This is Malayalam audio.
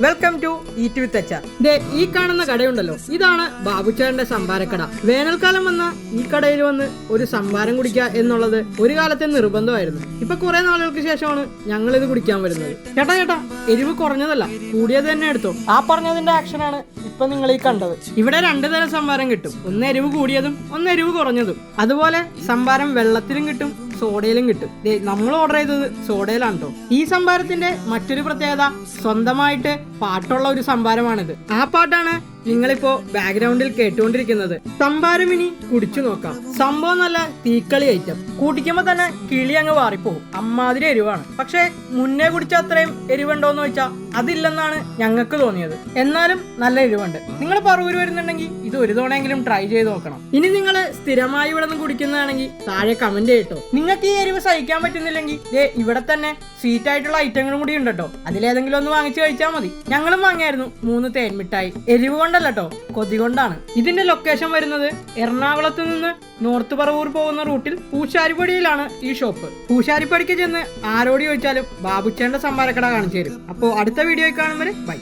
വെൽക്കം ടു ഈറ്റ് വിത്ത് അച്ചാർ ദേ ഈ കാണുന്ന കടയുണ്ടല്ലോ. ഇതാണ് ബാബുച്ചാറിന്റെ സംഭാരക്കട. വേനൽക്കാലം വന്ന ഈ കടയിൽ വന്ന് ഒരു സംഭാരം കുടിക്കുക എന്നുള്ളത് ഒരു കാലത്തെ നിർബന്ധമായിരുന്നു. ഇപ്പൊ കുറെ നാളുകൾക്ക് ശേഷമാണ് ഞങ്ങൾ ഇത് കുടിക്കാൻ വരുന്നത്. ചേട്ടാ ചേട്ടാ എരിവ് കുറഞ്ഞതല്ല. കൂടിയത് തന്നെ എടുത്തോ. ആ പറഞ്ഞതിന്റെ ആക്ഷനാണ് ഇപ്പൊ നിങ്ങൾ ഈ കണ്ടത്. ഇവിടെ രണ്ടു തരം സംഭാരം കിട്ടും. ഒന്ന് എരിവ് കൂടിയതും ഒന്ന് എരിവ് കുറഞ്ഞതും. അതുപോലെ സംഭാരം വെള്ളത്തിലും കിട്ടും സോഡയിലും കിട്ടും. നമ്മൾ ഓർഡർ ചെയ്തത് സോഡയിലാണ് കേട്ടോ ഈ സംഭാരത്തിന്റെ മറ്റൊരു പ്രത്യേകത സ്വന്തമായിട്ട് പാട്ടുള്ള ഒരു സംഭാരമാണിത്. ആ പാട്ടാണ് നിങ്ങളിപ്പോ ബാക്ക്ഗ്രൗണ്ടിൽ കേട്ടുകൊണ്ടിരിക്കുന്നത്. ഇനി കുടിച്ചു നോക്കാം. സംഭവം നല്ല തീക്കളി ഐറ്റം കുടിക്കുമ്പോ തന്നെ കിളി അങ്ങ് വാറിപ്പോകും അമ്മാതിരി എരിവാണ്. പക്ഷെ മുന്നേ കുടിച്ച അത്രയും എരിവുണ്ടോന്ന് ചോദിച്ചാൽ അതില്ലെന്നാണ് ഞങ്ങൾക്ക് തോന്നിയത്. എന്നാലും നല്ല എരിവുണ്ട്. നിങ്ങൾ പറവൂര് വരുന്നുണ്ടെങ്കിൽ ഇത് ഒരു തവണയെങ്കിലും ട്രൈ ചെയ്ത് നോക്കണം. ഇനി നിങ്ങൾ സ്ഥിരമായി ഇവിടെ നിന്ന് കുടിക്കുന്നതാണെങ്കിൽ താഴെ കമന്റ് ചെയ്യട്ടോ. നിങ്ങൾക്ക് ഈ എരിവ് സഹിക്കാൻ പറ്റുന്നില്ലെങ്കിൽ ദേ ഇവിടെ തന്നെ സ്വീറ്റ് ആയിട്ടുള്ള ഐറ്റങ്ങളും കൂടി ഉണ്ടോ അതിലേതെങ്കിലും ഒന്ന് വാങ്ങിച്ചു കഴിച്ചാൽ മതി. ഞങ്ങളും വാങ്ങിയായിരുന്നു മൂന്ന് തേൻമിഠായി. എരിവ് കൊണ്ടല്ല കേട്ടോ കൊതി കൊണ്ടാണ്. ഇതിന്റെ ലൊക്കേഷൻ വരുന്നത് എറണാകുളത്ത് നിന്ന് നോർത്ത് പറവൂർ പോകുന്ന റൂട്ടിൽ പൂശാരിപ്പടിയിലാണ് ഈ ഷോപ്പ് പൂശാരിപ്പടിക്ക് ചെന്ന് ആരോട് ചോദിച്ചാലും ബാബുച്ചേന്റെ സംഭാരക്കട കാണിച്ചു തരും. അപ്പോ അടുത്ത വീഡിയോയിൽ കാണുമ്പോൾ ബൈ